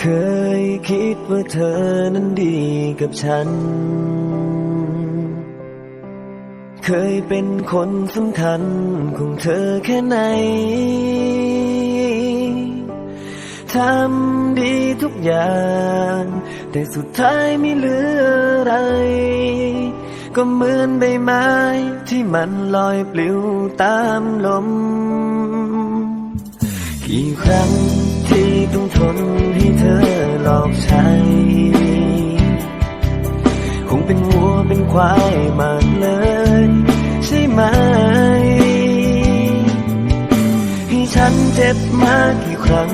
เคยคิดว่าเธอนั้นดีกับฉัน เคยเป็นคนสำคัญของเธอแค่ไหน ทำดีทุกอย่าง แต่สุดท้ายไม่เหลืออะไร ก็เหมือนใบไม้ที่มันลอยปลิวตามลม กี่ครั้ง ที่ต้องทนให้เธอหลอกใช้ คงเป็นวัวเป็นควายมากเลยใช่ไหม ให้ฉันเจ็บมากี่ครั้ง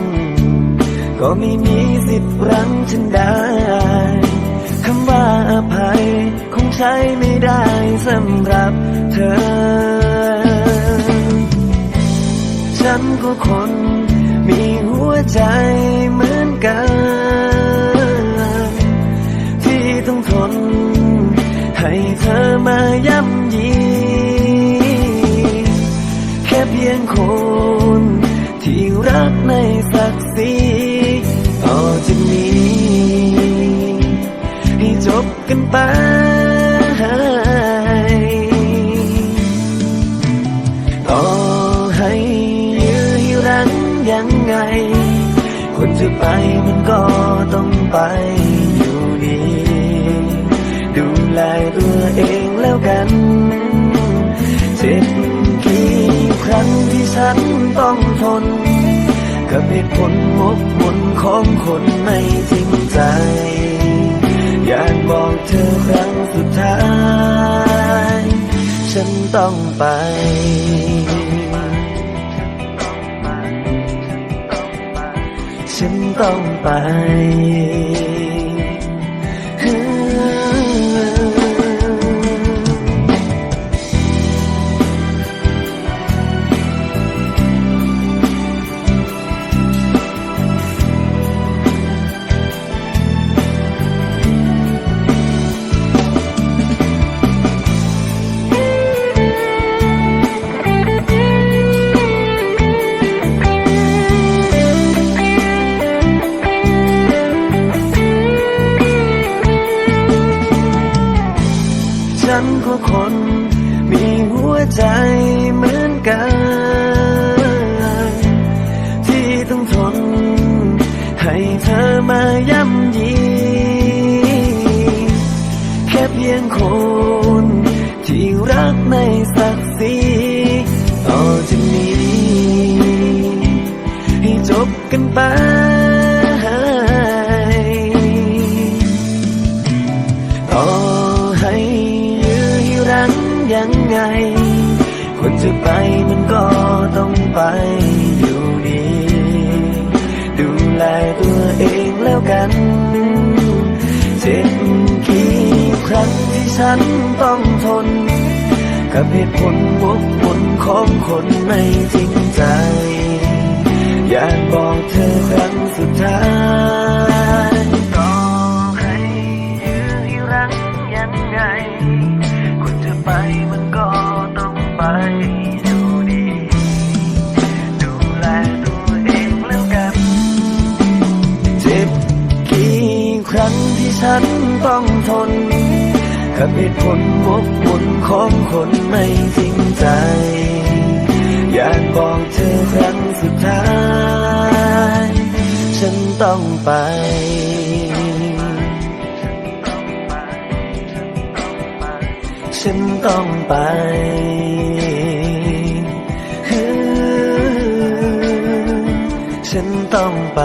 ก็ไม่มีสิทธิ์รั้งฉันได้คำว่าอภัยคงใช้ไม่ได้สำหรับเธอ ฉันก็คนมีหัวใจ ต้องทน ให้เธอมาย่ำยีแค่เพียงคนที่รักในศักดิ์ศรีต่อจากนี้ให้จบกันไปต่อให้ยื้อให้รั้งยังไง คนจะไปมันก็ต้องไป ดูแลตัวเองแล้วกันเจ็บกี่ครั้งที่ฉันต้องทน กับเหตุผลงกมนของคนไม่จริงใจ อยากบอกเธอครั้งสุดท้าย ฉันต้องไปฉันต้องไป นก็คน มีหัวใจเหมือนกัน ที่ต้องทน ให้เธอมาย่ำยีแค่เพียงคน ที่รักในศักดิ์ศรีต่อจากนี้ ให้จบกันไป ยังไง คนจะไปมันก็ต้องไปอยู่ดี ดูแลตัวเองแล้วกันเจ็บกี่ครั้งที่ฉันต้องทน กับเหตุผลวกวนของคนไม่จริงใจ อยากบอก ฉันต้องทน กับเหตุผลวกวนของคนไม่จริงใจ อยากบอกเธอครั้งสุดท้าย ฉันต้องไปฉันต้องไปฉันต้องไป